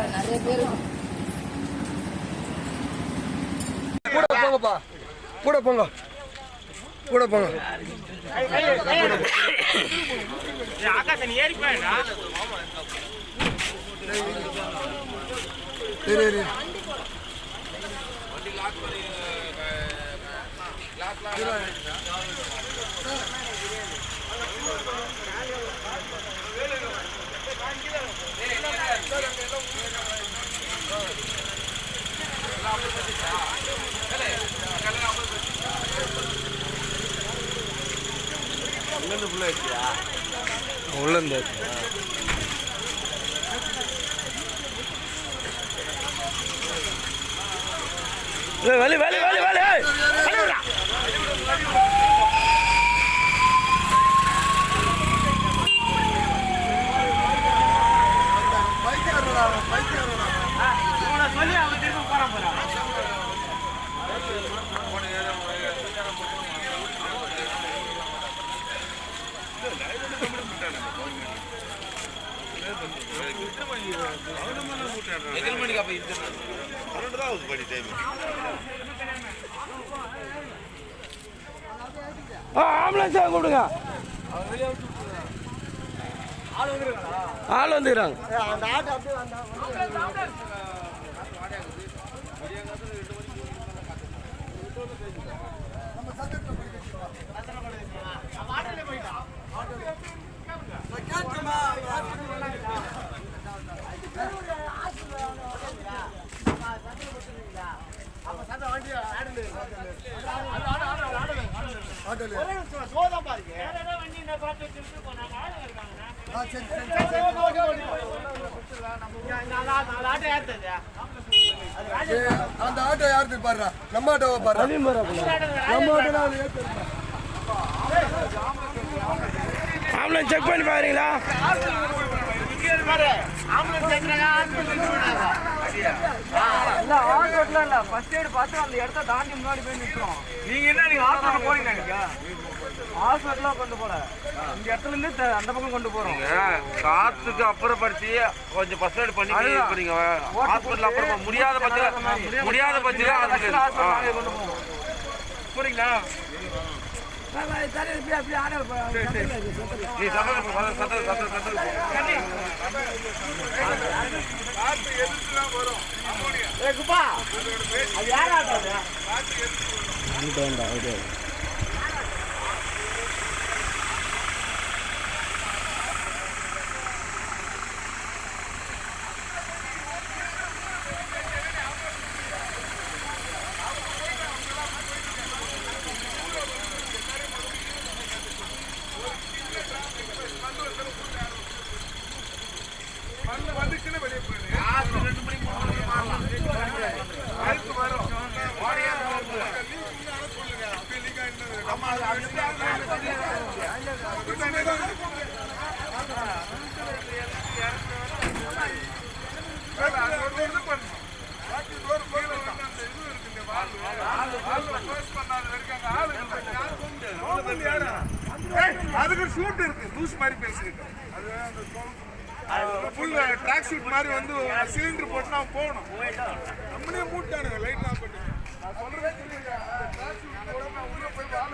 இல்லை நிறைய பேர் கூட போங்கப்பா. கூட போங்க. கூட போங்க. சரி. உள்ளேருந்து ஃபுல்லாக ஆச்சியா உள்ளேருந்து வெளி வெளி வெளி சரி உள்ள இருந்து வேலை ஆம்புலன்ஸ் கூப்பிடுங்க ஆள் வந்துக்கிறாங்க அந்த ஆட்டோ யாருக்கு பாருடா நம்ம ஆட்டோவை பாரு நம்ம ஆட்டோ ஆம்புலன்ஸ் செக் பண்ணி பாருங்களா? இல்லை ஹாஸ்பிட்டலில் இல்லை ஃபர்ஸ்ட் எய்டு பார்த்து அந்த இடத்த தாண்டி முன்னாடி போய் நிற்கிறோம் நீங்க என்ன நீங்க ஹாஸ்பிட்டல் போறீங்க நீங்க ஹாஸ்பிட்டலாக கொண்டு போல. இந்த இடத்துல இருந்து அந்த பக்கம் கொண்டு போகிறோம் காத்துக்கு அப்புறப்படுத்தி கொஞ்சம் ஃபர்ஸ்ட் எய்ட் பண்ணி. போறீங்க ஹாஸ்பிட்டல் அப்புறமா முடியாத பட்சத்தில் முடியாத பட்சத்தில் வரும் அது யாரா காற்று எதிர்த்து வந்துட்டேன்டா ஓகே அதுக்கு ஆ. அதுக்கு ஷூட் இருக்கு லூஸ் மாதிரி பேசிருக்கு அது ஃபுல் ட்ராக் ஷூட் மாதிரி வந்து சிலிண்டர் போட்டு நான் போகணும் நம்மளே மூட்டானுங்க லைட் ஆஃப் பண்ணி நான் சொல்றது புரியுதா? உள்ள போய் வாழ